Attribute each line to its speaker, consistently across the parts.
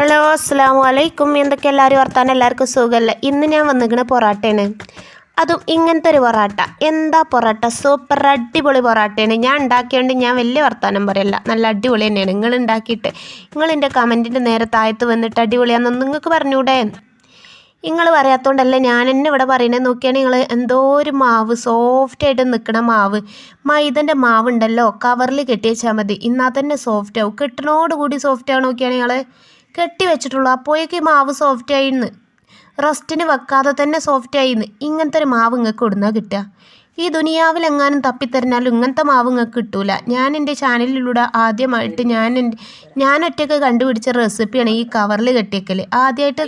Speaker 1: Hello അസ്സാം വലൈക്കും എന്തൊക്കെ എല്ലാവരും വർത്താനം? എല്ലാവർക്കും സുഖമല്ലേ ഇന്ന് ഞാൻ വന്നിരിക്കുന്ന പൊറാട്ടയാണ്. അതും ഇങ്ങനത്തെ ഒരു പൊറാട്ട. എന്താ പൊറാട്ട? സൂപ്പർ അടിപൊളി പൊറാട്ടയാണ്. ഞാൻ ഉണ്ടാക്കിയോണ്ട് ഞാൻ വലിയ വർത്താനം പറയല്ല. നല്ല അടിപൊളി തന്നെയാണ്. നിങ്ങൾ ഉണ്ടാക്കിയിട്ട് നിങ്ങൾ എന്റെ കമന്റിന്റെ നേരെ താഴത്ത് വന്നിട്ട് അടിപൊളിയാണെന്ന് നിങ്ങൾക്ക് പറഞ്ഞൂടെ നിങ്ങൾ പറയാത്തോണ്ടല്ല ഞാൻ എന്നെ ഇവിടെ പറയണേ നോക്കിയാണെങ്കിൽ നിങ്ങൾ എന്തോ ഒരു മാവ് സോഫ്റ്റ് ആയിട്ട് നിൽക്കണ മാവ്. മൈദന്റെ മാവ് ഉണ്ടല്ലോ കവറിൽ കെട്ടി വെച്ചാൽ മതി. ഇന്നാ തന്നെ സോഫ്റ്റ് ആവും. കിട്ടണോടുകൂടി സോഫ്റ്റ് ആവും നോക്കിയാണെങ്കിൽ നിങ്ങൾ? കെട്ടി വെച്ചിട്ടുള്ളൂ അപ്പോഴേക്ക് മാവ് സോഫ്റ്റ് ആയിന്ന് റസ്റ്റിന് വെക്കാതെ തന്നെ സോഫ്റ്റ് ആയിന്ന് ഇങ്ങനത്തെ ഒരു മാവ് നിങ്ങൾക്ക് ഇടുന്ന കിട്ടുക? ഈ ദുനിയാവിൽ എങ്ങാനും തപ്പിത്തരഞ്ഞാൽ ഇങ്ങനത്തെ മാവ് നിങ്ങൾക്ക് കിട്ടൂല. ഞാൻ എന്റെ ചാനലിലൂടെ ആദ്യമായിട്ട് ഞാൻ എന്റെ ഞാൻ ഒറ്റയ്ക്ക് കണ്ടുപിടിച്ച റെസിപ്പിയാണ് ഈ കവറിൽ കെട്ടിയേക്കൽ ആദ്യമായിട്ട്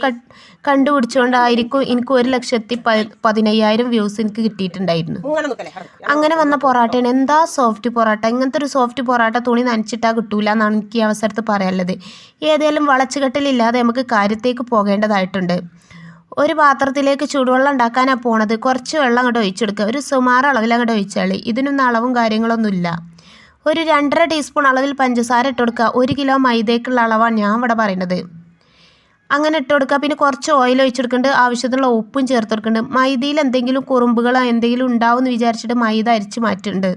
Speaker 1: കണ്ടുപിടിച്ചുകൊണ്ടായിരിക്കും എനിക്ക് ഒരു ലക്ഷത്തി പതിനയ്യായിരം വ്യൂസ് എനിക്ക് കിട്ടിയിട്ടുണ്ടായിരുന്നു. അങ്ങനെ വന്ന പൊറാട്ടയാണ്. എന്താ സോഫ്റ്റ് പൊറാട്ട? ഇങ്ങനത്തെ ഒരു സോഫ്റ്റ് പൊറാട്ട തുണി നനച്ചിട്ടാ കിട്ടൂല എന്നാണ് എനിക്ക് ഈ അവസരത്ത് പറയാനുള്ളത്. ഏതായാലും വളച്ചുകെട്ടലില്ലാതെ നമുക്ക് കാര്യത്തേക്ക് പോകേണ്ടതായിട്ടുണ്ട്. ഒരു പാത്രത്തിലേക്ക് ചൂടുവെള്ളം ഉണ്ടാക്കാനാണ് പോണത്. കുറച്ച് വെള്ളം അങ്ങോട്ട് ഒഴിച്ചെടുക്കുക. ഒരു സുമാർ അളവിൽ അങ്ങോട്ട് ഒഴിച്ചാളി. ഇതിനൊന്നും അളവും കാര്യങ്ങളൊന്നുമില്ല ഒരു രണ്ടര ടീസ്പൂൺ അളവിൽ പഞ്ചസാര ഇട്ട് കൊടുക്കുക. ഒരു കിലോ മൈദയ്ക്കുള്ള അളവാണ് ഞാൻ ഇവിടെ പറയുന്നത്. അങ്ങനെ ഇട്ട് കൊടുക്കുക. പിന്നെ കുറച്ച് ഓയിൽ ഒഴിച്ചെടുക്കുന്നുണ്ട് ആവശ്യത്തിനുള്ള ഉപ്പും ചേർത്ത് കൊടുക്കുന്നുണ്ട് മൈദയിൽ എന്തെങ്കിലും കുറുമ്പുകളോ എന്തെങ്കിലും ഉണ്ടാവും എന്ന് വിചാരിച്ചിട്ട് മൈദ അരിച്ച് മാറ്റുന്നുണ്ട്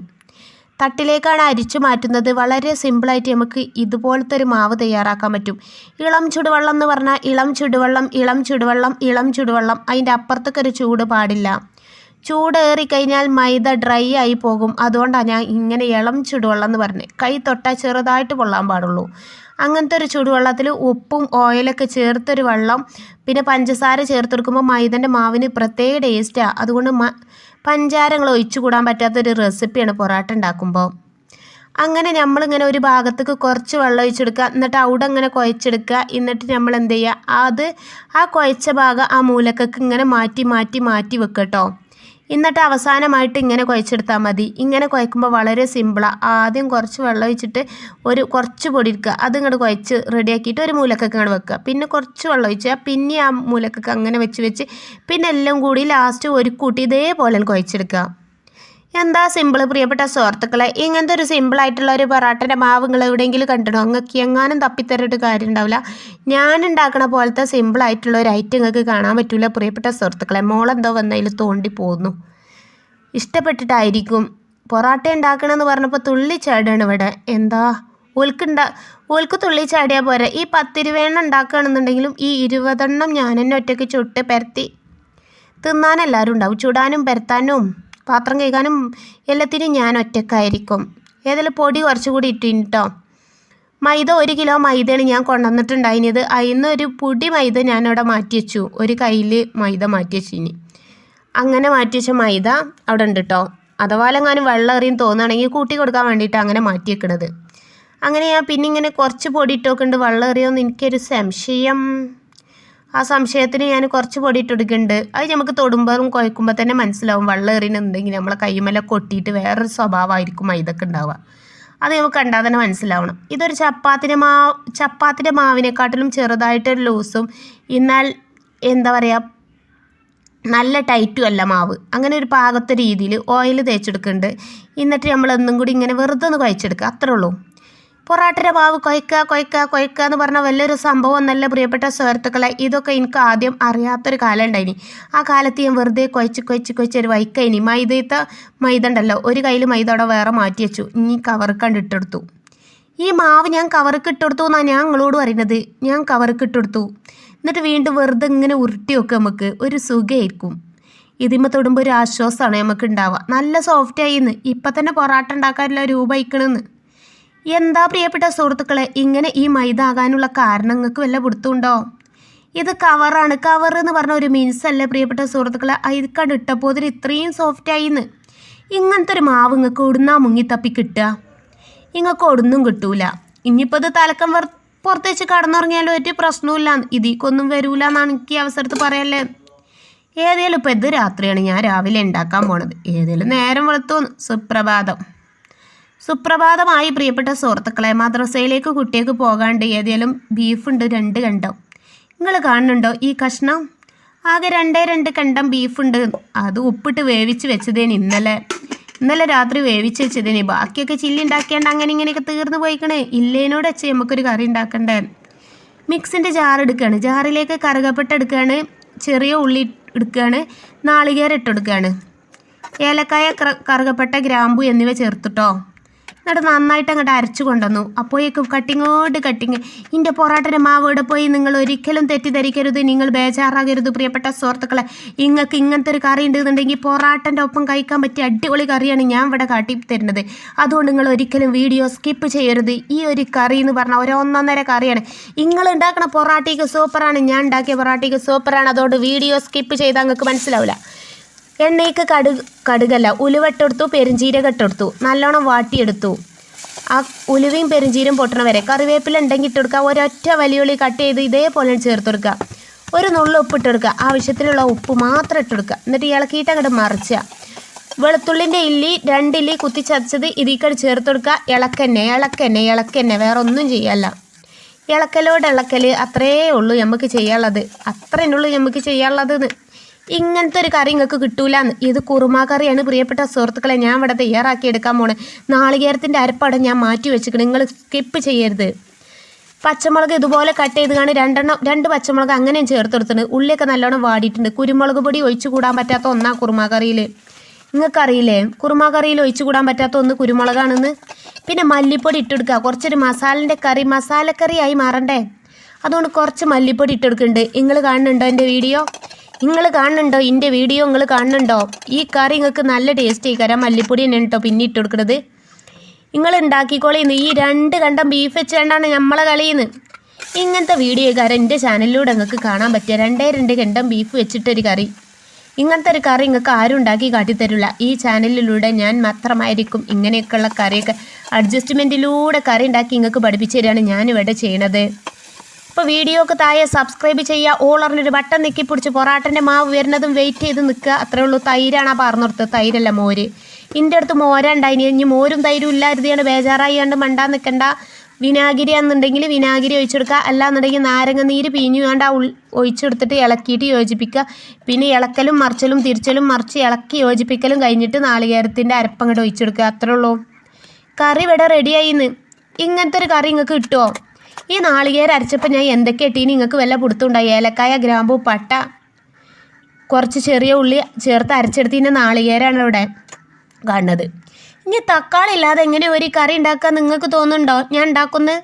Speaker 1: തട്ടിലേക്കാണ് അരിച്ചു മാറ്റുന്നത്. വളരെ സിമ്പിളായിട്ട് നമുക്ക് ഇതുപോലത്തെ ഒരു മാവ് തയ്യാറാക്കാൻ പറ്റും. ഇളം ചുടുവെള്ളം എന്ന് പറഞ്ഞാൽ ഇളം ചുടുവെള്ളം ഇളം ചുടുവെള്ളം ഇളം ചുടുവെള്ളം. അതിന്റെ അപ്പുറത്തൊക്കെ ഒരു ചൂട് പാടില്ല. ചൂടേറി കഴിഞ്ഞാൽ മൈദ ഡ്രൈ ആയി പോകും. അതുകൊണ്ടാണ് ഞാൻ ഇങ്ങനെ ഇളം ചുടുവെള്ളം എന്ന് പറഞ്ഞത്. കൈ തൊട്ടാൽ ചെറുതായിട്ട് കൊള്ളാൻ പാടുള്ളൂ. അങ്ങനത്തെ ഒരു ചൂടുവെള്ളത്തിൽ ഉപ്പും ഓയിലൊക്കെ ചേർത്തൊരു വെള്ളം പിന്നെ പഞ്ചസാര ചേർത്തെടുക്കുമ്പോൾ മൈദന്റെ മാവിന് പ്രത്യേക ടേസ്റ്റാണ് അതുകൊണ്ട് പഞ്ചാരങ്ങൾ ഒഴിച്ചു കൂടാൻ പറ്റാത്തൊരു റെസിപ്പിയാണ് പൊറാട്ട ഉണ്ടാക്കുമ്പോൾ. അങ്ങനെ നമ്മളിങ്ങനെ ഒരു ഭാഗത്തേക്ക് കുറച്ച് വെള്ളം ഒഴിച്ചെടുക്കുക എന്നിട്ട് അവിടെ ഇങ്ങനെ കുഴച്ചെടുക്കുക എന്നിട്ട് നമ്മൾ എന്ത് ചെയ്യുക അത് ആ കുഴച്ച ഭാഗം ആ മൂലക്കൊക്കെ ഇങ്ങനെ മാറ്റി മാറ്റി മാറ്റി വെക്കുക കേട്ടോ. എന്നിട്ട് അവസാനമായിട്ട് ഇങ്ങനെ കുഴച്ചെടുത്താൽ മതി. ഇങ്ങനെ കുഴക്കുമ്പോൾ വളരെ സിമ്പിളാണ് ആദ്യം കുറച്ച് വെള്ളം ഒഴിച്ചിട്ട് ഒരു കുറച്ച് പൊടി എടുക്കുക. അത് ഇങ്ങോട്ട് കുഴച്ച് റെഡിയാക്കിയിട്ട് ഒരു മൂലക്കൊക്കെ ഇങ്ങോട്ട് വെക്കുക. പിന്നെ കുറച്ച് വെള്ളം ഒഴിച്ചാൽ പിന്നെ ആ മൂലക്കൊക്കെ അങ്ങനെ വെച്ച് വെച്ച് പിന്നെ എല്ലാം കൂടി ലാസ്റ്റ് ഒരു കൂട്ടി ഇതേപോലെ കുഴച്ചെടുക്കുക. എന്താ സിമ്പിൾ പ്രിയപ്പെട്ട സുഹൃത്തുക്കളെ? ഇങ്ങനത്തെ ഒരു സിമ്പിളായിട്ടുള്ള ഒരു പൊറാട്ടന്റെ മാവ് നിങ്ങൾ എവിടെയെങ്കിലും കണ്ടിടോ നിങ്ങൾക്ക് എങ്ങാനും തപ്പിത്തരട്ട് കാര്യം ഉണ്ടാവില്ല ഞാൻ ഉണ്ടാക്കണ പോലത്തെ സിമ്പിളായിട്ടുള്ള ഒരു ഐറ്റം നിങ്ങൾക്ക് കാണാൻ പറ്റില്ല പ്രിയപ്പെട്ട സുഹൃത്തുക്കളെ. മോളെന്തോ വന്നതിൽ തോണ്ടി പോകുന്നു ഇഷ്ടപ്പെട്ടിട്ടായിരിക്കും. പൊറാട്ട ഉണ്ടാക്കണമെന്ന് പറഞ്ഞപ്പോൾ തുള്ളി ചാടാണ് ഇവിടെ. എന്താ? ഓൽക്കുണ്ടാ ഓൽക്ക് തുള്ളി ചാടിയാൽ പോരെ. ഈ പത്തിരുവേണ്ണം ഉണ്ടാക്കുകയാണെന്നുണ്ടെങ്കിലും ഈ ഇരുപതെണ്ണം ഞാൻ തന്നെ ഒറ്റയ്ക്ക് ചുട്ട് പരത്തി തിന്നാൻ എല്ലാവരും ഉണ്ടാവും. ചുടാനും പരത്താനും. പാത്രം കഴുകാനും എല്ലാത്തിനും ഞാൻ ഒറ്റക്കായിരിക്കും. ഏതായാലും പൊടി കുറച്ചുകൂടി ഇട്ടിട്ടോ. മൈദ ഒരു കിലോ മൈദയാണ് ഞാൻ കൊണ്ടുവന്നിട്ടുണ്ടായിരുന്നത് അതിൽ ഒരു പൊടി മൈദ ഞാനവിടെ മാറ്റി വെച്ചു. ഒരു കയ്യിൽ മൈദ മാറ്റി വെച്ചിനി അങ്ങനെ മാറ്റി വെച്ച മൈദ അവിടെ ഉണ്ട് കേട്ടോ അഥവാ എങ്ങാനും വെള്ളം എറിയും തോന്നുകയാണെങ്കിൽ കൂട്ടി കൊടുക്കാൻ വേണ്ടിയിട്ട് അങ്ങനെ മാറ്റി വെക്കണത്. അങ്ങനെ ഞാൻ പിന്നെ ഇങ്ങനെ കുറച്ച് പൊടി ഇട്ടൊക്കെ ഉണ്ട്. വെള്ളം എറിയോന്ന് എനിക്കൊരു സംശയം. ആ സംശയത്തിന് ഞാൻ കുറച്ച് പൊടി ഇട്ടെടുക്കുന്നുണ്ട് അത് നമുക്ക് തൊടുമ്പോഴും കുഴക്കുമ്പോൾ തന്നെ മനസ്സിലാവും. വെള്ളം എറിയുന്നുണ്ടെങ്കിൽ നമ്മളെ കൈമല കൊട്ടിയിട്ട് വേറൊരു സ്വഭാവമായിരിക്കും മൈദക്ക് ഉണ്ടാവുക. അത് നമുക്ക് കണ്ടാൽ തന്നെ മനസ്സിലാവണം. ഇതൊരു ചപ്പാത്തിന്റെ മാവ് ചപ്പാത്തിന്റെ മാവിനെക്കാട്ടിലും ചെറുതായിട്ടൊരു ലൂസും എന്നാൽ എന്താ പറയുക നല്ല ടൈറ്റും അല്ല മാവ്. അങ്ങനെ ഒരു പാകത്തെ രീതിയിൽ ഓയിൽ തേച്ചെടുക്കുന്നുണ്ട്. എന്നിട്ട് നമ്മൾ ഒന്നും കൂടി ഇങ്ങനെ വെറുതെ ഒന്ന് കുഴച്ചെടുക്കുക. അത്രേ ഉള്ളൂ. പൊറാട്ടയുടെ മാവ് കൊയ്ക്കുക കൊയ്ക്കുക കൊയ്ക്കുക എന്ന് പറഞ്ഞ വലിയൊരു സംഭവം നല്ല പ്രിയപ്പെട്ട സുഹൃത്തുക്കളെ ഇതൊക്കെ എനിക്ക് ആദ്യം അറിയാത്തൊരു കാലം ഉണ്ടായിനി. ആ കാലത്ത് ഞാൻ വെറുതെ കൊയച്ച് കൊയച്ച് കൊയച്ച് ഒരു വൈക്കയിനി മൈദത്തെ മൈദ ഉണ്ടല്ലോ ഒരു കയ്യിൽ മൈദ അവിടെ വേറെ മാറ്റി വെച്ചു. ഇനി കവർക്ക് ഇട്ടെടുത്തു ഈ മാവ് ഞാൻ കവർക്ക് ഇട്ടെടുത്തു എന്നാണ് ഞാൻ നിങ്ങളോട് പറയുന്നത്? ഞാൻ കവർക്ക് ഇട്ടെടുത്തു എന്നിട്ട് വീണ്ടും വെറുതെ ഇങ്ങനെ ഉരുട്ടി വെക്കുക നമുക്ക്. ഒരു സുഖമായിരിക്കും. ഇതിമ്മ തൊടുമ്പോൾ ഒരു ആശ്വാസമാണ് നമുക്ക് ഉണ്ടാവുക. നല്ല സോഫ്റ്റ് ആയിന്ന് ഇപ്പം തന്നെ പൊറാട്ട ഉണ്ടാക്കാനുള്ള രൂപ അയക്കണമെന്ന് എന്താ പ്രിയപ്പെട്ട സുഹൃത്തുക്കളെ ഇങ്ങനെ ഈ മൈദ ആകാനുള്ള കാരണം നിങ്ങൾക്ക് വല്ല പിടുത്തുണ്ടോ ഇത് കവറാണ്. കവർ എന്ന് പറഞ്ഞ ഒരു മീൻസ് അല്ലേ പ്രിയപ്പെട്ട സുഹൃത്തുക്കളെ? അതിക്കണ്ട് ഇട്ടപ്പോൾ ഇതിൽ ഇത്രയും സോഫ്റ്റ് ആയിന്ന്. ഇങ്ങനത്തെ ഒരു മാവ് നിങ്ങൾക്ക് ഒടുന്നാ മുങ്ങിത്തപ്പി കിട്ടുക? നിങ്ങൾക്ക് ഒടുന്നും കിട്ടൂല. ഇനിയിപ്പോൾ ഇത് തലക്കം വെർ പുറത്തേച്ച് കടന്നുറങ്ങിയാലും ഒരു പ്രശ്നവുമില്ല. ഇതിക്കൊന്നും വരൂല എന്നാണ് എനിക്ക് ഈ അവസരത്ത് പറയല്ലേ. ഏതേലും ഇപ്പോൾ ഇത് രാത്രിയാണ് ഞാൻ രാവിലെ ഉണ്ടാക്കാൻ പോണത്. ഏതേലും നേരം വെളുത്തു സുപ്രഭാതം. സുപ്രഭാതമായി പ്രിയപ്പെട്ട സുഹൃത്തുക്കളെ മദ്രസയിലേക്ക് കുട്ടിയൊക്കെ പോകാണ്ട് ഏതെങ്കിലും ബീഫുണ്ട് രണ്ട് കണ്ടം. നിങ്ങൾ കാണുന്നുണ്ടോ ഈ കഷ്ണം? ആകെ രണ്ടേ രണ്ട് കണ്ടം ബീഫുണ്ട് അത് ഉപ്പിട്ട് വേവിച്ച് വെച്ചതേന് ഇന്നലെ. ഇന്നലെ രാത്രി വേവിച്ച് വെച്ചതേന്. ബാക്കിയൊക്കെ ചില്ലി ഉണ്ടാക്കിയാണ്ട് അങ്ങനെ ഇങ്ങനെയൊക്കെ തീർന്നു പോയിക്കണേ. ഇല്ലേനോട് അച്ഛൻ നമുക്കൊരു കറി ഉണ്ടാക്കണ്ടേ? മിക്സിന്റെ ജാർ എടുക്കുകയാണ് ജാറിലേക്ക് കറുകപ്പെട്ട എടുക്കുകയാണ് ചെറിയ ഉള്ളി എടുക്കുകയാണ് നാളികേരം ഇട്ടെടുക്കുകയാണ് ഏലക്കായ കറുകപ്പെട്ട ഗ്രാമ്പു എന്നിവ ചേർത്തിട്ടോ? എന്നിട്ട് നന്നായിട്ട് അങ്ങോട്ട് അരച്ചു കൊണ്ടുവന്നു. അപ്പോഴേക്കും കട്ടിങ്ങോട് കട്ടിങ് ഇന്റെ പൊറാട്ടന്റെ മാവ് ഇവിടെ പോയി? നിങ്ങൾ ഒരിക്കലും തെറ്റിദ്ധരിക്കരുത്. നിങ്ങൾ ബേജാറാകരുത് പ്രിയപ്പെട്ട സുഹൃത്തുക്കളെ. നിങ്ങൾക്ക് ഇങ്ങനത്തെ ഒരു കറി ഉണ്ടെന്നുണ്ടെങ്കിൽ പൊറാട്ടന്റെ ഒപ്പം കഴിക്കാൻ പറ്റിയ അടിപൊളി കറിയാണ് ഞാൻ ഇവിടെ കാട്ടി തരുന്നത്. അതുകൊണ്ട് നിങ്ങൾ ഒരിക്കലും വീഡിയോ സ്കിപ്പ് ചെയ്യരുത്. ഈ ഒരു കറി എന്ന് പറഞ്ഞാൽ ഒരു ഒന്നൊന്നര കറിയാണ്. നിങ്ങൾ ഉണ്ടാക്കുന്ന പൊറാട്ടയ്ക്ക് സൂപ്പറാണ്. ഞാൻ ഉണ്ടാക്കിയ പൊറാട്ടയ്ക്ക് സൂപ്പറാണ്. അതുകൊണ്ട് വീഡിയോ സ്കിപ്പ് ചെയ്താൽ നിങ്ങൾക്ക് മനസ്സിലാവില്ല. എണ്ണയ്ക്ക് കടുക് കടുകല്ല. ഉലുവട്ടെടുത്തു പെരുംജീരകം ഇട്ടെടുത്തു നല്ലോണം വാട്ടിയെടുത്തു. ആ ഉലുവയും പെരുംജീരം പൊട്ടണ വരെ കറിവേപ്പില ഉണ്ടെങ്കിൽ ഇട്ടെടുക്കുക ഒരൊറ്റ വലിയുള്ളി കട്ട് ചെയ്ത് ഇതേപോലെ ചേർത്ത് കൊടുക്കുക. ഒരു നുള്ളു ഉപ്പ് ഇട്ടെടുക്കുക ആവശ്യത്തിനുള്ള ഉപ്പ് മാത്രം ഇട്ടെടുക്കുക എന്നിട്ട് ഇളക്കിയിട്ട് അങ്ങോട്ട് മറിച്ചുക. വെളുത്തുള്ളിന്റെ ഇല്ലി രണ്ടില്ലി കുത്തിച്ചതച്ചത് ഇതിക്കട് ചേർത്ത് കൊടുക്കുക. ഇളക്കന്നെ ഇളക്കന്നെ ഇളക്കന്നെ വേറെ ഒന്നും ചെയ്യല്ല. ഇളക്കലോട് ഇളക്കൽ അത്രയേ ഉള്ളൂ നമുക്ക് ചെയ്യാനുള്ളത്. അത്രേ ഉള്ളൂ നമുക്ക് ചെയ്യാനുള്ളത് ഇങ്ങനത്തെ ഒരു കറി നിങ്ങൾക്ക് കിട്ടൂലെന്ന്. ഇത് കുറുമാ കറിയാണ്. പ്രിയപ്പെട്ട സുഹൃത്തുക്കളെ ഞാൻ ഇവിടെ തയ്യാറാക്കി എടുക്കാൻ പോണേ. നാളികേരത്തിന്റെ അരപ്പടം ഞാൻ മാറ്റി വെച്ചിട്ടുണ്ട് നിങ്ങൾ സ്കിപ്പ് ചെയ്യരുത്. പച്ചമുളക് ഇതുപോലെ കട്ട് ചെയ്ത് കാണും രണ്ടെണ്ണം രണ്ട് പച്ചമുളക് അങ്ങനെയും ചേർത്ത് കൊടുത്തിട്ടുണ്ട്. ഉള്ളിയൊക്കെ നല്ലോണം വാടിയിട്ടുണ്ട്. കുരുമുളക് പൊടി ഒഴിച്ചു കൂടാൻ പറ്റാത്ത ഒന്നാ കുറുമാ കറിയിൽ നിങ്ങൾക്കറിയില്ലേ കുറുമാ കറിയിൽ ഒഴിച്ചു കൂടാൻ പറ്റാത്ത ഒന്ന് കുരുമുളകാണെന്ന്. പിന്നെ മല്ലിപ്പൊടി ഇട്ടെടുക്കുക കുറച്ചൊരു മസാലന്റെ കറി മസാലക്കറിയായി മാറണ്ടേ? അതുകൊണ്ട് കുറച്ച് മല്ലിപ്പൊടി ഇട്ടെടുക്കുന്നുണ്ട് നിങ്ങൾ കാണുന്നുണ്ടോ എന്റെ വീഡിയോ? നിങ്ങൾ കാണുന്നുണ്ടോ? എന്റെ വീഡിയോ നിങ്ങൾ കാണുന്നുണ്ടോ? ഈ കറി നിങ്ങൾക്ക് നല്ല ടേസ്റ്റ് ആയി കരാം മല്ലിപ്പൊടി തന്നെ കേട്ടോ പിന്നെ ഇട്ടെടുക്കണത് നിങ്ങൾ ഉണ്ടാക്കിക്കോളിന്ന് ഈ രണ്ട് കണ്ടം ബീഫ് വെച്ചുകൊണ്ടാണ് നമ്മളെ കളിയുന്നത് ഇങ്ങനത്തെ വീഡിയോ കാരം എന്റെ ചാനലിലൂടെ നിങ്ങൾക്ക് കാണാൻ പറ്റുക രണ്ടേ രണ്ട് കണ്ടം ബീഫ് വെച്ചിട്ടൊരു കറി. ഇങ്ങനത്തെ ഒരു കറി നിങ്ങൾക്ക് ആരും ഉണ്ടാക്കി കാട്ടിത്തരില്ല ഈ ചാനലിലൂടെ ഞാൻ മാത്രമായിരിക്കും ഇങ്ങനെയൊക്കെയുള്ള കറിയൊക്കെ അഡ്ജസ്റ്റ്മെന്റിലൂടെ കറി ഉണ്ടാക്കി നിങ്ങൾക്ക് പഠിപ്പിച്ചു തരികയാണ് ഞാനിവിടെ ചെയ്യണത്. ഇപ്പോൾ വീഡിയോക്ക് താഴെ സബ്സ്ക്രൈബ് ചെയ്യുക. ഓളറിനൊരു ബട്ടൺ നിക്കി പിടിച്ച് പൊറാട്ടന്റെ മാവ് വരുന്നതും വെയിറ്റ് ചെയ്ത് നിൽക്കുക. അത്രേ ഉള്ളൂ. തൈരാണ് ആ പറഞ്ഞു കൊടുത്തത്. തൈരല്ല മോര്. ഇന്റെ അടുത്ത് മോരുണ്ടായിനി ഇനി മോരും തൈരും ഇല്ലാതിരുതിയാണ് ബേജാറായി കണ്ട് മണ്ടാൻ നിൽക്കണ്ട വിനാഗിരി എന്നുണ്ടെങ്കിൽ വിനാഗിരി ഒഴിച്ചെടുക്കുക. അല്ലാന്നുണ്ടെങ്കിൽ നാരങ്ങ നീര് പിഞ്ഞു വേണ്ട ഉൾ ഒഴിച്ചെടുത്തിട്ട് ഇളക്കിയിട്ട് യോജിപ്പിക്കുക. പിന്നെ ഇളക്കലും മറിച്ചലും തിരിച്ചലും മറിച്ച് ഇളക്കി യോജിപ്പിക്കലും കഴിഞ്ഞിട്ട് നാളികേരത്തിന്റെ അരപ്പങ്ങോട്ട് ഒഴിച്ചെടുക്കുക. അത്രേ ഉള്ളൂ. കറി ഇവിടെ റെഡിയായിന്ന് ഇങ്ങനത്തെ ഒരു കറി നിങ്ങൾക്ക് കിട്ടുമോ ഈ നാളികേര അരച്ചപ്പോൾ ഞാൻ എന്തൊക്കെ ഇട്ടീനി? നിങ്ങൾക്ക് വല്ല പുടുത്തുണ്ടായി ഏലക്കായ ഗ്രാമ്പു പട്ട കുറച്ച് ചെറിയ ഉള്ളി ചേർത്ത് അരച്ചെടുത്തിന്റെ നാളികേരാണ് ഇവിടെ കാണുന്നത്. ഇനി തക്കാളി ഇല്ലാതെ എങ്ങനെ ഒരു കറി ഉണ്ടാക്കാൻ നിങ്ങൾക്ക് തോന്നുന്നുണ്ടോ? ഞാൻ ഉണ്ടാക്കുന്നത്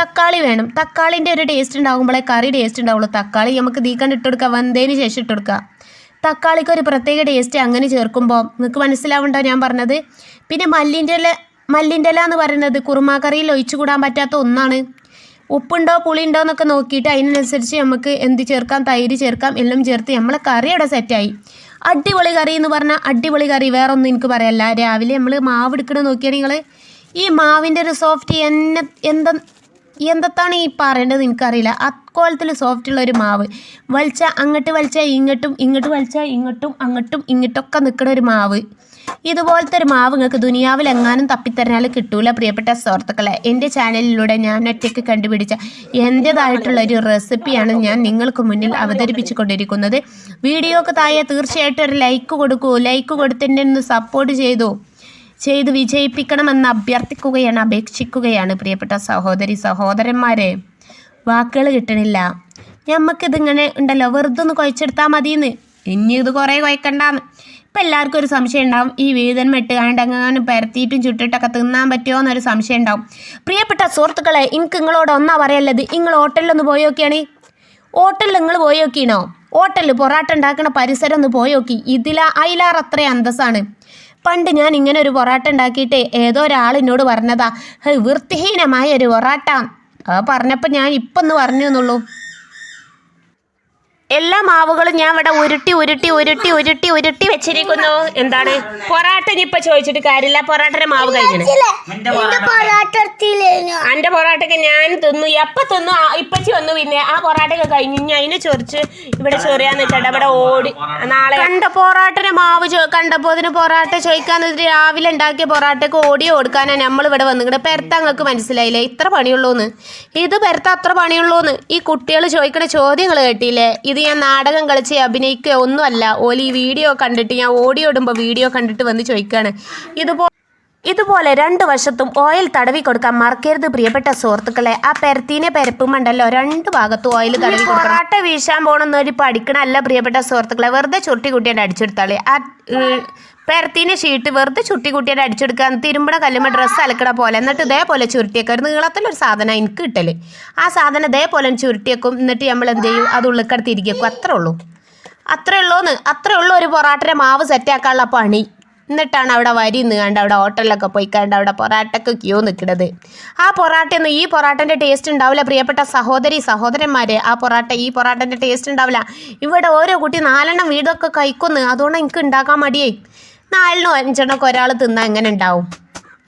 Speaker 1: തക്കാളി വേണം. തക്കാളിന്റെ ഒരു ടേസ്റ്റ് ഉണ്ടാകുമ്പോഴേ കറി ടേസ്റ്റ് ഉണ്ടാവുള്ളൂ. തക്കാളി നമുക്ക് തീക്കണ്ട് ഇട്ടെടുക്കുക വന്നതിന് ശേഷം ഇട്ടെടുക്കുക തക്കാളിക്ക് ഒരു പ്രത്യേക ടേസ്റ്റ് അങ്ങനെ ചേർക്കുമ്പോൾ നിങ്ങൾക്ക് മനസ്സിലാവുണ്ടോ ഞാൻ പറഞ്ഞത്? പിന്നെ മല്ലിന്റെ ഇല മല്ലിന്റെ ഇല എന്ന് പറയുന്നത് കുറുമാക്കറിയിൽ ഒഴിച്ചു കൂടാൻ പറ്റാത്ത ഒന്നാണ്. ഉപ്പുണ്ടോ പുളിയുണ്ടോ എന്നൊക്കെ നോക്കിയിട്ട് അതിനനുസരിച്ച് നമുക്ക് എന്ത് ചേർക്കാം? തൈര് ചേർക്കാം എല്ലാം ചേർത്ത് നമ്മളെ കറി അവിടെ സെറ്റായി അടിപൊളി കറി എന്ന് പറഞ്ഞാൽ അടിപൊളി കറി വേറെ ഒന്നും എനിക്ക് പറയല്ല. രാവിലെ നമ്മൾ മാവ് എടുക്കണ നോക്കിയാണെങ്കിൽ ഈ മാവിന്റെ ഒരു സോഫ്റ്റ് എന്നെ എന്താ എന്താണ് ഈ പറയേണ്ടത് എനിക്കറിയില്ല. അക്കോലത്തിൽ സോഫ്റ്റുള്ള ഒരു മാവ്. വലിച്ചാൽ അങ്ങോട്ട് വലിച്ചാൽ ഇങ്ങോട്ടും ഇങ്ങോട്ട് വലിച്ചാൽ ഇങ്ങോട്ടും അങ്ങോട്ടും ഇങ്ങോട്ടൊക്കെ നിൽക്കുന്ന ഒരു മാവ്. ഇതുപോലത്തെ ഒരു മാവ് നിങ്ങൾക്ക് ദുനിയാവിൽ എങ്ങാനും തപ്പിത്തരഞ്ഞാൽ കിട്ടൂല പ്രിയപ്പെട്ട സുഹൃത്തുക്കളെ. എന്റെ ചാനലിലൂടെ ഞാൻ ഒറ്റയ്ക്ക് കണ്ടുപിടിച്ച എന്റെതായിട്ടുള്ള ഒരു റെസിപ്പിയാണ് ഞാൻ നിങ്ങൾക്ക് മുന്നിൽ അവതരിപ്പിച്ചു കൊണ്ടിരിക്കുന്നത് വീഡിയോക്ക് താഴെ തീർച്ചയായിട്ടും ഒരു ലൈക്ക് കൊടുക്കൂ. ലൈക്ക് കൊടുത്തിന്റെ ഒന്ന് സപ്പോർട്ട് ചെയ്തു? ചെയ്ത് വിജയിപ്പിക്കണമെന്ന് അഭ്യർത്ഥിക്കുകയാണ് അപേക്ഷിക്കുകയാണ് പ്രിയപ്പെട്ട സഹോദരി സഹോദരന്മാരെ. വാക്കുകൾ കിട്ടണില്ല. ഞമ്മക്കിതിങ്ങനെ ഉണ്ടല്ലോ വെറുതെ ഒന്ന് കുഴച്ചെടുത്താൽ മതിയെന്ന്. ഇനി ഇത് കുറേ കുഴക്കണ്ടാന്ന്. ഇപ്പം എല്ലാവർക്കും ഒരു സംശയം ഉണ്ടാവും. ഈ വീതൻ വെട്ടുകാണ്ട് അങ്ങനെ പരത്തിയിട്ടും ചുട്ടിട്ടൊക്കെ തിന്നാൻ പറ്റുമോ എന്നൊരു സംശയം ഉണ്ടാവും. പ്രിയപ്പെട്ട സുഹൃത്തുക്കളെ എനിക്ക് നിങ്ങളോട് ഒന്നാ പറയല്ലത് നിങ്ങൾ ഹോട്ടലിലൊന്ന് പോയി നോക്കിയാണ്? ഹോട്ടലിൽ നിങ്ങൾ പോയി നോക്കിയണോ? ഹോട്ടലിൽ പൊറാട്ട ഉണ്ടാക്കുന്ന പരിസരം ഒന്ന് പോയി നോക്കി. ഇതില അയിലാർ അത്ര അന്തസ്സാണ്. പണ്ട് ഞാൻ ഇങ്ങനെ ഒരു പൊറാട്ട ഉണ്ടാക്കിയിട്ട് ഏതോ ഒരാൾ എന്നോട് പറഞ്ഞതാ വൃത്തിഹീനമായ ഒരു പൊറാട്ട. പറഞ്ഞപ്പോൾ ഞാൻ ഇപ്പം ഒന്ന് പറഞ്ഞു എന്നുള്ളൂ. എല്ലാ മാവുകളും ഞാൻ ഇവിടെ ഉരുട്ടി ഉരുട്ടി ഉരുട്ടി ഉരുട്ടി ഉരുട്ടി വെച്ചിരിക്കുന്നു. എന്താണ്? പൊറാട്ട ഇനിയിപ്പൊ ചോദിച്ചിട്ട് കാര്യമില്ല. പൊറാട്ടയുടെ മാവ് കഴിഞ്ഞു എന്റെ പൊറാട്ടൊക്കെ ഞാൻ? തിന്നു. എപ്പ തിന്നു? ഇപ്പച്ചി വന്നു പിന്നെ. ആ പൊറാട്ടൊക്കെ കഴിഞ്ഞു ഞാൻ അതിനെ ചൊറിച്ച് ഇവിടെ ചൊറിയാന്ന് വെച്ചാൽ ഇവിടെ ഓടി നാളെ കണ്ട പൊറാട്ടന് മാവ് കണ്ടപ്പോ അതിന് പൊറാട്ട ചോദിക്കാന്ന് വെച്ചിട്ട് രാവിലെ ഉണ്ടാക്കിയ പൊറാട്ടൊക്കെ ഓടി കൊടുക്കാനാ നമ്മൾ ഇവിടെ വന്നിട്ട് പെരത്ത നിങ്ങൾക്ക് മനസ്സിലായില്ലേ? ഇത്ര പണിയുള്ളൂന്ന്. ഇത് പെരത്ത അത്ര പണിയുള്ളൂന്ന്. ഈ കുട്ടികൾ ചോദിക്കണ ചോദ്യങ്ങൾ കേട്ടില്ലേ? ഇത് ഞാൻ നാടകം കളിച്ച് അഭിനയിക്കുക ഒന്നുമല്ല. ഓലി ഈ വീഡിയോ കണ്ടിട്ട് ഞാൻ ഓടി ഓടുമ്പോൾ വീഡിയോ കണ്ടിട്ട് വന്ന് ചോദിക്കുകയാണ് ഇതുപോലെ ഇതുപോലെ രണ്ട് വശത്തും ഓയിൽ തടവി കൊടുക്കാൻ മറക്കരുത് പ്രിയപ്പെട്ട സുഹൃത്തുക്കളെ. ആ പെരത്തീനെ പെരപ്പുമുണ്ടല്ലോ രണ്ട് ഭാഗത്തും ഓയിൽ തടവി പൊറാട്ട വീശാൻ പോകണമെന്നൊരു പഠിക്കണമല്ല പ്രിയപ്പെട്ട സുഹൃത്തുക്കളെ. വെറുതെ ചുരുട്ടി കുട്ടിയുടെ അടിച്ചെടുത്താളി. ആ പെരത്തീനെ ഷീട്ട് വെറുതെ ചുട്ടി കുട്ടിയുടെ അടിച്ചെടുക്കാൻ തിരുമ്പണ കല്ലുമ്പോൾ ഡ്രസ്സ് അലക്കണ പോലെ. എന്നിട്ട് ഇതേപോലെ ചുരുട്ടിയൊക്കെ. ഒരു നീളത്തിലൊരു സാധനം എനിക്ക് കിട്ടൽ. ആ സാധനം ഇതേപോലെ ചുരുട്ടിയേക്കും. എന്നിട്ട് നമ്മൾ എന്ത് ചെയ്യും? അത് ഉള്ളിക്കടത്ത് ഇരിക്കും അത്രേ ഉള്ളൂ. അത്രേ ഉള്ളൂന്ന്. അത്രേ ഉള്ളൂ ഒരു പൊറാട്ടയുടെ മാവ് സെറ്റാക്കാനുള്ള പണി. എന്നിട്ടാണ് അവിടെ വരി നിന്നാണ്ട് അവിടെ ഹോട്ടലിലൊക്കെ പോയി കണ്ട് അവിടെ പൊറാട്ടക്ക് ക്യൂ നിൽക്കുന്നത് ആ പൊറാട്ടയൊന്നും ഈ പൊറാട്ടന്റെ ടേസ്റ്റ് ഉണ്ടാവില്ല. പ്രിയപ്പെട്ട സഹോദരി സഹോദരന്മാർ ആ പൊറാട്ട ഈ പൊറാട്ടന്റെ ടേസ്റ്റ് ഉണ്ടാവില്ല. ഇവിടെ ഓരോ കുട്ടി നാലെണ്ണം വീടൊക്കെ കഴിക്കുന്നു. അതുകൊണ്ട് എനിക്ക് ഉണ്ടാക്കാൻ മടിയേ നാലിനോ അഞ്ചെണ്ണമൊക്കെ ഒരാൾ തിന്നാൽ എങ്ങനെ ഉണ്ടാവും?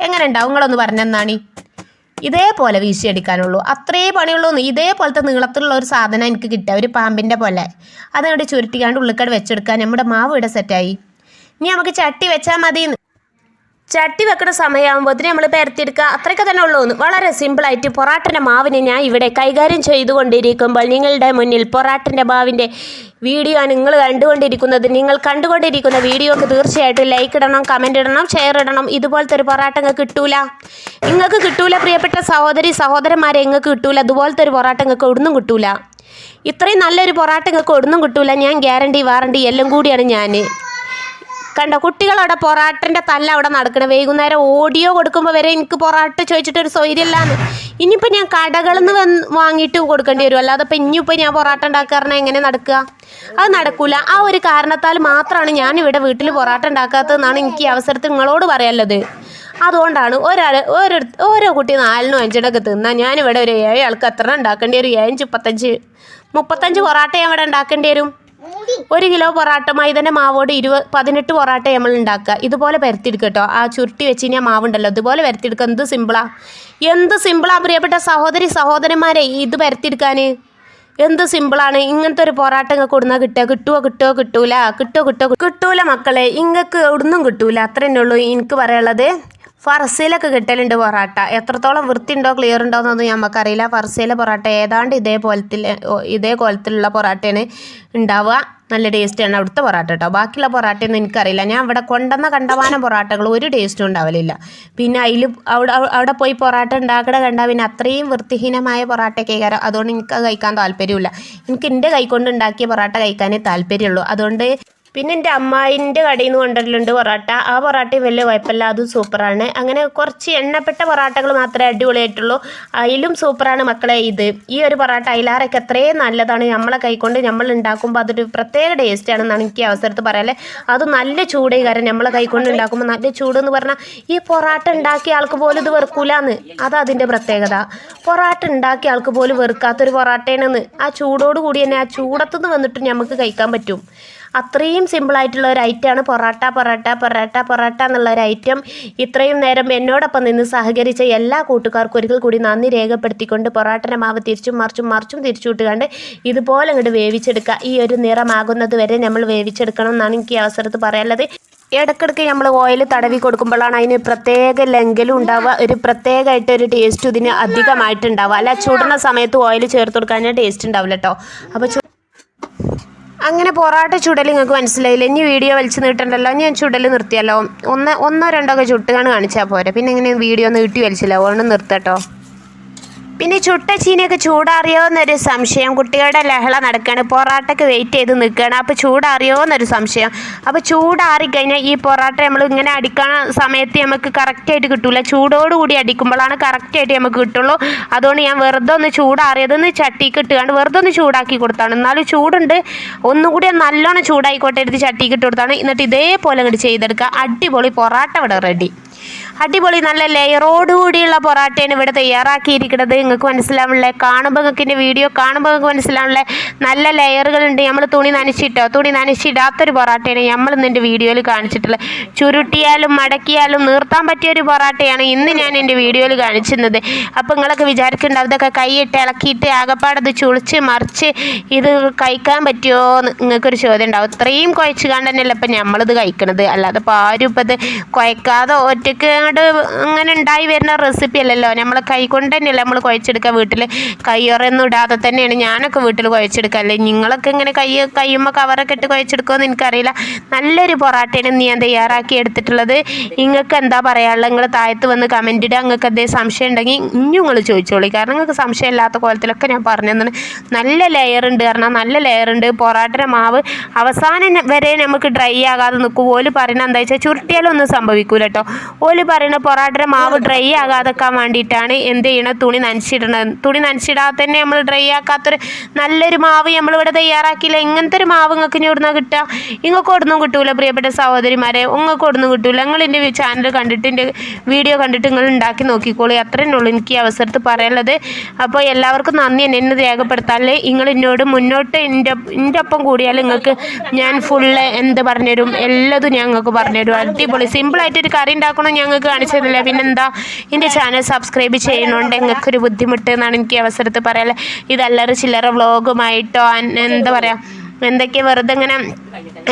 Speaker 1: എങ്ങനെ ഉണ്ടാവും? നിങ്ങളൊന്ന് പറഞ്ഞെന്നാണ് ഇതേപോലെ വീശിയടിക്കാനുള്ളൂ. അത്രേ പണിയുള്ളൂ. ഇതേപോലത്തെ നീളത്തിലുള്ള ഒരു സാധനം എനിക്ക് കിട്ടുക ഒരു പാമ്പിന്റെ പോലെ. അതങ്ങോട്ട് ചുരുട്ടിക്കാണ്ട് ഉള്ളിക്കട വെച്ചെടുക്കാൻ നമ്മുടെ മാവ് ഇവിടെ സെറ്റായി ഇനി നമുക്ക് ചട്ടി വെച്ചാൽ മതി ചട്ടി വെക്കുന്ന സമയമാകുമ്പോഴത്തേന് നമ്മൾ പരത്തിയെടുക്കുക. അത്രയൊക്കെ തന്നെ ഉള്ളൂ വളരെ സിമ്പിളായിട്ട് പൊറാട്ടന്റെ മാവിനെ ഞാൻ ഇവിടെ കൈകാര്യം ചെയ്തുകൊണ്ടിരിക്കുമ്പോൾ നിങ്ങളുടെ മുന്നിൽ പൊറാട്ടന്റെ മാവിന്റെ വീഡിയോ നിങ്ങൾ കണ്ടുകൊണ്ടിരിക്കുന്നത് നിങ്ങൾ കണ്ടുകൊണ്ടിരിക്കുന്ന വീഡിയോക്ക് തീർച്ചയായിട്ടും ലൈക്ക് ഇടണം കമന്റ് ഇടണം ഷെയർ ഇടണം. ഇതുപോലത്തെ ഒരു പൊറാട്ട നിങ്ങൾക്ക് കിട്ടൂല. നിങ്ങൾക്ക് കിട്ടൂല പ്രിയപ്പെട്ട സഹോദരി സഹോദരന്മാരെ നിങ്ങൾക്ക് കിട്ടൂല. അതുപോലത്തെ ഒരു പൊറാട്ട നിങ്ങൾക്ക് ഒന്നും കിട്ടൂല. ഇത്രയും നല്ലൊരു പൊറാട്ട നിങ്ങൾക്ക് ഒന്നും കിട്ടൂല. ഞാൻ ഗ്യാരണ്ടി വാറണ്ടി എല്ലാം കൂടിയാണ് ഞാൻ കണ്ടോ കുട്ടികളവിടെ പൊറാട്ടന്റെ തല്ല അവിടെ നടക്കണം. വൈകുന്നേരം ഓഡിയോ കൊടുക്കുമ്പോൾ വരെ എനിക്ക് പൊറാട്ട ചോദിച്ചിട്ട് ഒരു സൗകര്യമില്ലാന്ന്. ഇനിയിപ്പോൾ ഞാൻ കടകളിൽ നിന്ന് വന്ന് വാങ്ങിയിട്ട് കൊടുക്കേണ്ടി വരും. അല്ലാതെ ഇപ്പം ഇനിയിപ്പോൾ ഞാൻ പൊറാട്ട ഉണ്ടാക്കാറിന് എങ്ങനെ നടക്കുക? അത് നടക്കൂല. ആ ഒരു കാരണത്താൽ മാത്രമാണ് ഞാൻ ഇവിടെ വീട്ടിൽ പൊറാട്ട ഉണ്ടാക്കാത്തതെന്നാണ് എനിക്ക് ഈ അവസരത്തിൽ നിങ്ങളോട് പറയാനുള്ളത്. അതുകൊണ്ടാണ് ഒരാൾ ഓരോ ഓരോ കുട്ടി നാലിനും അഞ്ചിനൊക്കെ തിന്നാൽ ഞാനിവിടെ ഒരു ഏഴ് ആൾക്ക് എത്ര ഉണ്ടാക്കേണ്ടി വരും. ഏഴ് മുപ്പത്തഞ്ച് മുപ്പത്തഞ്ച് പൊറാട്ട ഞാൻ ഇവിടെ ഉണ്ടാക്കേണ്ടി വരും. ഒരു കിലോ പൊറാട്ട മൈദന്റെ മാവോട് ഇരുപത് പതിനെട്ട് പൊറാട്ട നമ്മൾ ഉണ്ടാക്കുക. ഇതുപോലെ പരത്തിയെടുക്കുക കേട്ടോ. ആ ചുരുട്ടി വെച്ച് കഴിഞ്ഞാൽ മാവുണ്ടല്ലോ. ഇതുപോലെ പരത്തിയെടുക്കുക. എന്ത് സിമ്പിളാ. എന്ത് സിമ്പിളാ പ്രിയപ്പെട്ട സഹോദരി സഹോദരന്മാരെ ഇത് പരത്തിയെടുക്കാൻ എന്ത് സിമ്പിളാണ്. ഇങ്ങനത്തെ ഒരു പൊറാട്ട ഇങ്ങക്ക് കൊടുന്നാൽ കിട്ടുക? കിട്ടുമോ കിട്ടുമോ കിട്ടൂല? കിട്ടുമോ കിട്ടുമോ കിട്ടൂല മക്കളെ. ഇങ്ങക്ക് ഒന്നും കിട്ടൂല. അത്ര തന്നെ ഉള്ളൂ എനിക്ക് പറയാനുള്ളത്. ഫർസയിലൊക്കെ കിട്ടലുണ്ട് പൊറാട്ട. എത്രത്തോളം വൃത്തിയുണ്ടോ ക്ലിയർ ഉണ്ടോ എന്നൊന്നും നമുക്കറിയില്ല ഫർസയിലെ പൊറാട്ട ഏതാണ്ട് ഇതേപോലത്തിൽ ഇതേ കോലത്തിലുള്ള പൊറാട്ടയാണ് ഉണ്ടാവുക. നല്ല ടേസ്റ്റാണ് അവിടുത്തെ പൊറാട്ട കേട്ടോ ബാക്കിയുള്ള പൊറാട്ടയൊന്നും എനിക്കറിയില്ല. ഞാൻ ഇവിടെ കൊണ്ടുവന്ന കണ്ടമാനം പൊറാട്ടകൾ ഒരു ടേസ്റ്റും ഉണ്ടാവലില്ല. പിന്നെ അതിൽ അവിടെ അവിടെ പോയി പൊറാട്ട ഉണ്ടാക്കണ കണ്ടാൽ പിന്നെ അത്രയും വൃത്തിഹീനമായ പൊറാട്ടയൊക്കെ കയറാം അതുകൊണ്ട് എനിക്ക് കഴിക്കാൻ താല്പര്യമില്ല. എനിക്ക് എന്റെ കൈ കൊണ്ട് ഉണ്ടാക്കിയ പൊറാട്ട കഴിക്കാനേ താല്പര്യമുള്ളൂ. അതുകൊണ്ട് പിന്നെ എന്റെ അമ്മായിന്റെ കടയിൽ നിന്ന് കൊണ്ടുവരലുണ്ട് പൊറോട്ട. ആ പൊറോട്ടയും വലിയ കുഴപ്പമില്ല അതും സൂപ്പറാണ്. അങ്ങനെ കുറച്ച് എണ്ണപ്പെട്ട പൊറോട്ടകൾ മാത്രമേ അടിപൊളിയായിട്ടുള്ളൂ. അതിലും സൂപ്പറാണ് മക്കളെ ഇത്. ഈ ഒരു പൊറോട്ട അയിലാറൊക്കെ എത്രയും നല്ലതാണ്. നമ്മളെ കൈക്കൊണ്ട് നമ്മൾ ഉണ്ടാക്കുമ്പോൾ അതൊരു പ്രത്യേക ടേസ്റ്റാണെന്നാണ് എനിക്ക് അവസരത്ത് പറയാല്ലേ അത് നല്ല ചൂടേ കാരണം നമ്മളെ കൈക്കൊണ്ട് ഉണ്ടാക്കുമ്പോൾ നല്ല ചൂട് എന്ന് പറഞ്ഞാൽ ഈ പൊറോട്ട ഉണ്ടാക്കിയ ആൾക്ക് പോലും ഇത് വെറുക്കൂലെന്ന്. അത് അതിന്റെ പ്രത്യേകത. പൊറോട്ട ഉണ്ടാക്കിയ ആൾക്ക് പോലും വെറുക്കാത്തൊരു പൊറോട്ടയാണെന്ന്. ആ ചൂടോട് കൂടി തന്നെ ആ ചൂടത്തുനിന്ന് വന്നിട്ട് നമുക്ക് കഴിക്കാൻ പറ്റും. അത്രയും സിമ്പിളായിട്ടുള്ള ഒരു ഐറ്റമാണ് പൊറോട്ട പൊറോട്ട പൊറോട്ട പൊറോട്ട എന്നുള്ള ഒരു ഐറ്റം ഇത്രയും നേരം എന്നോടൊപ്പം നിന്ന് സഹകരിച്ച എല്ലാ കൂട്ടുകാർക്കും ഒരിക്കൽ കൂടി നന്ദി രേഖപ്പെടുത്തിക്കൊണ്ട് പൊറോട്ടന്റെ മാവ് തിരിച്ചും മറിച്ചും മറിച്ചും തിരിച്ചു വിട്ടുകൊണ്ട് ഇതുപോലെ അങ്ങോട്ട് വേവിച്ചെടുക്കുക ഈ ഒരു നിറമാകുന്നത് വരെ നമ്മൾ വേവിച്ചെടുക്കണം എന്നാണ് എനിക്ക് ഈ അവസരത്ത് പറയാനുള്ളത്. ഇടയ്ക്കിടയ്ക്ക് നമ്മൾ ഓയിൽ തടവി കൊടുക്കുമ്പോഴാണ് അതിന് പ്രത്യേക ലെങ്കലും ഉണ്ടാവുക. ഒരു പ്രത്യേകമായിട്ട് ഒരു ടേസ്റ്റ് ഇതിന് അധികമായിട്ടുണ്ടാവുക. അല്ല ചുടുന്ന സമയത്ത് ഓയിൽ ചേർത്ത് കൊടുക്കാൻ ടേസ്റ്റ് ഉണ്ടാവില്ല കേട്ടോ അപ്പോൾ അങ്ങനെ പൊറാട്ട ചുടൽ നിങ്ങൾക്ക് മനസ്സിലായില്ല? ഇനി വീഡിയോ വലിച്ചു നീട്ടണ്ടല്ലോ? ഞാൻ ചുടൽ നിർത്തിയല്ലോ ഒന്ന് ഒന്നോ രണ്ടോ ഒക്കെ ചുട്ടുകാണ് കാണിച്ചാൽ പോരെ. പിന്നെ ഇങ്ങനെ വീഡിയോ നീട്ടി വലിച്ചില്ല. അതുകൊണ്ട് നിർത്തട്ടോ. പിന്നെ ചുട്ട ചീനിയൊക്കെ ചൂടാറിയോ എന്നൊരു സംശയം. കുട്ടികളുടെ ലഹള നടക്കുകയാണ് പൊറാട്ടയ്ക്ക് വെയിറ്റ് ചെയ്ത് നിൽക്കുകയാണ്. അപ്പോൾ ചൂടാറിയോ എന്നൊരു സംശയം. അപ്പോൾ ചൂടാറിക്കഴിഞ്ഞാൽ ഈ പൊറാട്ട നമ്മൾ ഇങ്ങനെ അടിക്കണ സമയത്ത് നമുക്ക് കറക്റ്റായിട്ട് കിട്ടില്ല ചൂടോടുകൂടി അടിക്കുമ്പോഴാണ് കറക്റ്റായിട്ട് നമുക്ക് കിട്ടുള്ളൂ. അതുകൊണ്ട് ഞാൻ വെറുതെ ഒന്ന് ചൂടാറിയതെന്ന് ചട്ടിക്ക് ഇട്ടുകയാണ് വെറുതെ ഒന്ന് ചൂടാക്കി കൊടുത്താണ്. എന്നാലും ചൂടുണ്ട്. ഒന്നുകൂടി നല്ലോണം ചൂടായിക്കോട്ടെ എടുത്ത് ചട്ടിക്ക് ഇട്ട് കൊടുത്താണ്. എന്നിട്ട് ഇതേപോലെ അങ്ങോട്ട് ചെയ്തെടുക്കുക. അടിപൊളി പൊറാട്ട ഇവിടെ റെഡി അടിപൊളി നല്ല ലെയറോട് കൂടിയുള്ള പൊറാട്ടയാണ് ഇവിടെ തയ്യാറാക്കിയിരിക്കുന്നത്. നിങ്ങൾക്ക് മനസ്സിലാവില്ലേ കാണുമ്പോൾ നിങ്ങൾക്ക് എന്റെ വീഡിയോ കാണുമ്പോൾ നിങ്ങൾക്ക് മനസ്സിലാവില്ലേ നല്ല ലെയറുകളുണ്ട്. നമ്മൾ തുണി നനച്ചിട്ടോ? തുണി നനച്ചിടാത്തൊരു പൊറാട്ടയാണ് നമ്മൾ ഇന്ന് വീഡിയോയിൽ കാണിച്ചിട്ടുള്ളത്. ചുരുട്ടിയാലും മടക്കിയാലും നിർത്താൻ പറ്റിയ ഒരു പൊറാട്ടയാണ് ഇന്ന് ഞാൻ എന്റെ വീഡിയോയിൽ കാണിച്ചിരുന്നത്. അപ്പോൾ നിങ്ങളൊക്കെ വിചാരിക്കുന്നുണ്ടാവും ഇതൊക്കെ കൈയിട്ട് ഇളക്കിയിട്ട് ആകപ്പാടത് ചുളിച്ച് മറിച്ച് ഇത് കഴിക്കാൻ പറ്റുമോ എന്ന് നിങ്ങൾക്കൊരു ചോദ്യം ഉണ്ടാവും. ഇത്രയും കുഴച്ച് കണ്ട് തന്നെയല്ല ഇപ്പം നമ്മളിത് കഴിക്കണത്? അല്ലാതെ ഇപ്പോൾ ആരും ഇപ്പം ഇത് കുഴക്കാതെ ഒറ്റയ്ക്ക് അങ്ങോട്ട് അങ്ങനെ ഉണ്ടായി വരുന്ന റെസിപ്പി അല്ലല്ലോ. നമ്മൾ കൈ കൊണ്ട് തന്നെയല്ലേ നമ്മൾ കുഴച്ചെടുക്കുക വീട്ടിൽ കയ്യൊറയൊന്നും ഇടാതെ തന്നെയാണ് ഞാനൊക്കെ വീട്ടിൽ കുഴച്ചെടുക്കുക. അല്ലേ നിങ്ങളൊക്കെ ഇങ്ങനെ കൈ കയ്യുമ്പോൾ കവറൊക്കെ ഇട്ട് കുഴച്ചെടുക്കുമെന്ന് എനിക്കറിയില്ല. നല്ലൊരു പൊറാട്ടയാണ് ഞാൻ തയ്യാറാക്കി എടുത്തിട്ടുള്ളത്. നിങ്ങൾക്ക് എന്താ പറയാനുള്ളത്? നിങ്ങൾ താഴത്ത് വന്ന് കമന്റ് ഇടുക. നിങ്ങൾക്ക് എന്തെങ്കിലും സംശയം ഉണ്ടെങ്കിൽ ഇനി നിങ്ങൾ ചോദിച്ചോളി. കാരണം നിങ്ങൾക്ക് സംശയമില്ലാത്ത കോലത്തിലൊക്കെ ഞാൻ പറഞ്ഞു തന്നെ നല്ല ലെയർ ഉണ്ട്. കാരണം നല്ല ലെയർ ഉണ്ട്. പൊറാട്ടയുടെ മാവ് അവസാനം വരെ നമുക്ക് ഡ്രൈ ആകാതെ നിൽക്കും ഓൽ പറയുന്നത് എന്താ വെച്ചാൽ ചുരുട്ടിയാലൊന്നും സംഭവിക്കൂല കേട്ടോ. ഓൽ പറയുന്ന പൊറാട്ടയുടെ മാവ് ഡ്രൈ ആകാതെക്കാൻ വേണ്ടിയിട്ടാണ് എന്ത് ചെയ്യണത്? തുണി നനച്ചിടണത്. തുണി നനച്ചിടാതെ തന്നെ നമ്മൾ ഡ്രൈ ആക്കാത്തൊരു നല്ലൊരു മാവ് നമ്മളിവിടെ തയ്യാറാക്കിയില്ല. ഇങ്ങനത്തെ ഒരു മാവ് നിങ്ങൾക്ക് ഇനി ഇവിടുന്ന് കിട്ടുക? നിങ്ങൾക്ക് ഒടുന്നും കിട്ടൂല പ്രിയപ്പെട്ട സഹോദരിമാരെ. നിങ്ങൾക്ക് ഒടുന്നും കിട്ടൂല. നിങ്ങൾ എന്റെ ചാനൽ കണ്ടിട്ട് എന്റെ വീഡിയോ കണ്ടിട്ട് നിങ്ങൾ ഉണ്ടാക്കി നോക്കിക്കോളൂ. അത്രേ ഉള്ളൂ എനിക്ക് ഈ അവസരത്തിൽ പറയാനുള്ളത്. അപ്പോൾ എല്ലാവർക്കും നന്ദി. എന്നെ ഇന്ന് രേഖപ്പെടുത്താല്ലേ നിങ്ങൾ എന്നോട് മുന്നോട്ട് എന്റെ എന്റെ ഒപ്പം കൂടിയാൽ നിങ്ങൾക്ക് ഞാൻ ഫുള്ള് എന്ത് പറഞ്ഞുതരും? എല്ലാതും ഞങ്ങൾക്ക് പറഞ്ഞുതരും. അടിപൊളി. സിമ്പിളായിട്ടൊരു കറി ഉണ്ടാക്കണം ഞങ്ങൾക്ക്? കാണിച്ചതില്ല? പിന്നെന്താ? എന്റെ ചാനൽ സബ്സ്ക്രൈബ് ചെയ്യണോണ്ട് നിങ്ങൾക്കൊരു ബുദ്ധിമുട്ട് എന്നാണ് എനിക്ക് അവസരത്ത് പറയാനുള്ളത്. ഇതല്ലറ ചില്ലറ വ്ളോഗുമായിട്ടോ എന്താ പറയുക എന്തൊക്കെ വെറുതെ ഇങ്ങനെ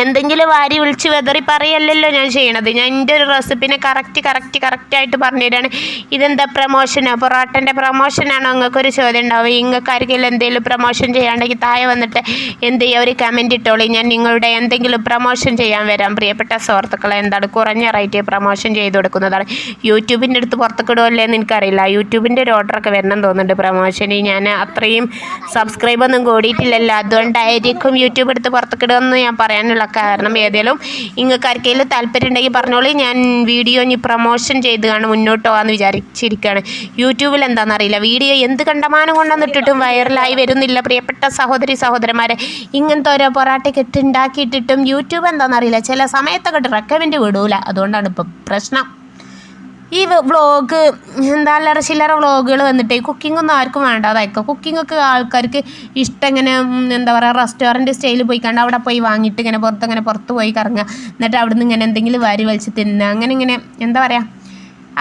Speaker 1: എന്തെങ്കിലും വാരി വിളിച്ച് വെതറി പറയല്ലല്ലോ ഞാൻ ചെയ്യണത്. ഞാൻ എന്റെ ഒരു റെസിപ്പിനെ കറക്റ്റ് കറക്റ്റ് കറക്റ്റായിട്ട് പറഞ്ഞുതരാണ് ഇതെന്താ പ്രൊമോഷനോ? പൊറോട്ടന്റെ പ്രൊമോഷനാണോ നിങ്ങൾക്കൊരു ചോദ്യം ഉണ്ടാവും നിങ്ങൾക്ക് എന്തെങ്കിലും പ്രൊമോഷൻ ചെയ്യാണ്ടെങ്കിൽ താഴെ വന്നിട്ട് എന്ത് ചെയ്യുക? ഒരു കമന്റ് ഇട്ടോളി. ഞാൻ നിങ്ങളുടെ എന്തെങ്കിലും പ്രൊമോഷൻ ചെയ്യാൻ വരാം. പ്രിയപ്പെട്ട സുഹൃത്തുക്കളെ എന്താണ് കുറഞ്ഞ റേറ്റ് പ്രൊമോഷൻ ചെയ്ത് കൊടുക്കുന്നതാണ്. യൂട്യൂബിന്റെ അടുത്ത് പുറത്തേക്ക് ഇടുമല്ലേ എന്ന് എനിക്കറിയില്ല. യൂട്യൂബിന്റെ ഒരു ഓർഡറൊക്കെ വരണം തോന്നുന്നുണ്ട് പ്രൊമോഷന്. ഞാൻ അത്രയും സബ്സ്ക്രൈബൊന്നും കൂടിയിട്ടില്ലല്ലോ. അതുകൊണ്ടായിരിക്കും യൂട്യൂബ് എടുത്ത് പുറത്തേക്ക് ഇടുമെന്ന് ഞാൻ പറയാനുള്ള കാരണം ഏതെങ്കിലും നിങ്ങൾക്ക് ആർക്കെങ്കിലും താല്പര്യം ഉണ്ടെങ്കിൽ പറഞ്ഞോളൂ. ഞാൻ വീഡിയോ ഇനി പ്രൊമോഷൻ ചെയ്ത് കാണും മുന്നോട്ട് പോകാമെന്ന് വിചാരിച്ചിരിക്കുകയാണ് യൂട്യൂബിൽ എന്താണെന്നറിയില്ല വീഡിയോ എന്ത് കണ്ടമാനം കൊണ്ടുവന്നിട്ടിട്ടും വൈറലായി വരുന്നില്ല. പ്രിയപ്പെട്ട സഹോദരി സഹോദരന്മാരെ ഇങ്ങനത്തെ ഓരോ പൊറാട്ടയ്ക്ക് ഇട്ട് യൂട്യൂബ് എന്താണെന്നറിയില്ല ചില സമയത്തൊക്കെ റെക്കമെൻഡ് വിടൂല. അതുകൊണ്ടാണ് ഇപ്പം പ്രശ്നം. ഈ വ്ലോഗ് എന്താ അല്ലറ ചില്ലറ വ്ളോഗുകൾ വന്നിട്ട് കുക്കിംഗ് ഒന്നും ആർക്കും വേണ്ട. അതായിരിക്കും കുക്കിംഗ് ഒക്കെ ആൾക്കാർക്ക് ഇഷ്ടം ഇങ്ങനെ എന്താ പറയുക റെസ്റ്റോറന്റ് സ്റ്റൈലിൽ പോയി കണ്ട് അവിടെ പോയി വാങ്ങിയിട്ട് ഇങ്ങനെ പുറത്ത് ഇങ്ങനെ പുറത്ത് പോയി കറങ്ങുക. എന്നിട്ട് അവിടെ നിന്ന് ഇങ്ങനെ എന്തെങ്കിലും വാരി വലിച്ച് തിന്നുക. അങ്ങനെ ഇങ്ങനെ എന്താ പറയുക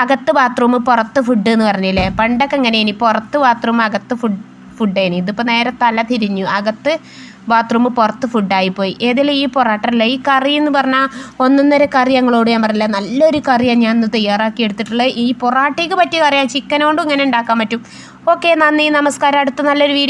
Speaker 1: അകത്ത് ബാത്റൂം പുറത്ത് ഫുഡ് എന്ന് പറഞ്ഞില്ലേ? പണ്ടൊക്കെ ഇങ്ങനെ ഇനി പുറത്ത് ബാത്റൂം അകത്ത് ഫുഡ് ഫുഡ് ഇനി ഇതിപ്പോൾ നേരെ തല തിരിഞ്ഞു. അകത്ത് ബാത്റൂം പുറത്ത് ഫുഡായി പോയി. ഏതെങ്കിലും ഈ പൊറോട്ട അല്ല ഈ കറി എന്ന് പറഞ്ഞാൽ ഒന്നൊന്നര കറി ഞങ്ങളോട് ഞാൻ പറഞ്ഞില്ല നല്ലൊരു കറിയാണ് ഞാൻ ഇന്ന് തയ്യാറാക്കി എടുത്തിട്ടുള്ളത്. ഈ പൊറോട്ടയ്ക്ക് പറ്റിയ കറിയാണ് ചിക്കനോണ്ടും ഇങ്ങനെ ഉണ്ടാക്കാൻ പറ്റും. ഓക്കെ നന്ദി നമസ്കാരം. അടുത്ത നല്ലൊരു വീഡിയോ